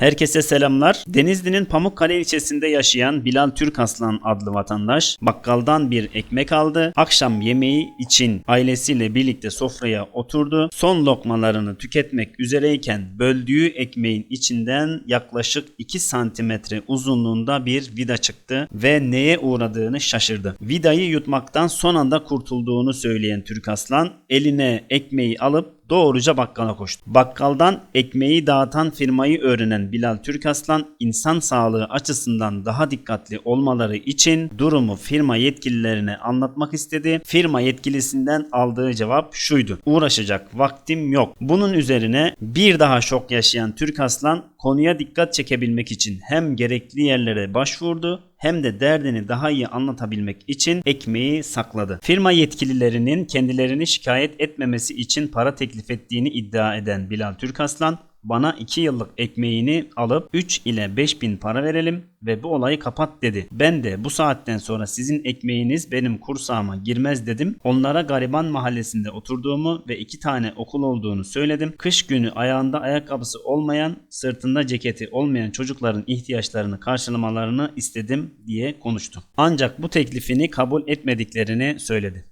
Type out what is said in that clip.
Herkese selamlar. Denizli'nin Pamukkale ilçesinde yaşayan Bilal Türkaslan adlı vatandaş bakkaldan bir ekmek aldı. Akşam yemeği için ailesiyle birlikte sofraya oturdu. Son lokmalarını tüketmek üzereyken böldüğü ekmeğin içinden yaklaşık 2 santimetre uzunluğunda bir vida çıktı ve neye uğradığını şaşırdı. Vidayı yutmaktan son anda kurtulduğunu söyleyen Türkaslan eline ekmeği alıp doğruca bakkala koştu. Bakkaldan ekmeği dağıtan firmayı öğrenen Bilal Türkaslan insan sağlığı açısından daha dikkatli olmaları için durumu firma yetkililerine anlatmak istedi. Firma yetkilisinden aldığı cevap şuydu. Uğraşacak vaktim yok. Bunun üzerine bir daha şok yaşayan Türkaslan konuya dikkat çekebilmek için hem gerekli yerlere başvurdu hem de derdini daha iyi anlatabilmek için ekmeği sakladı. Firma yetkililerinin kendilerini şikayet etmemesi için para teklif ettiğini iddia eden Bilal Türkaslan bana 2 yıllık ekmeğini alıp 3 ile 5 bin para verelim ve bu olayı kapat dedi. Ben de bu saatten sonra sizin ekmeğiniz benim kursağıma girmez dedim. Onlara gariban mahallesinde oturduğumu ve iki tane okul olduğunu söyledim. Kış günü ayağında ayakkabısı olmayan, sırtında ceketi olmayan çocukların ihtiyaçlarını karşılamalarını istedim diye konuştu. Ancak bu teklifini kabul etmediklerini söyledi.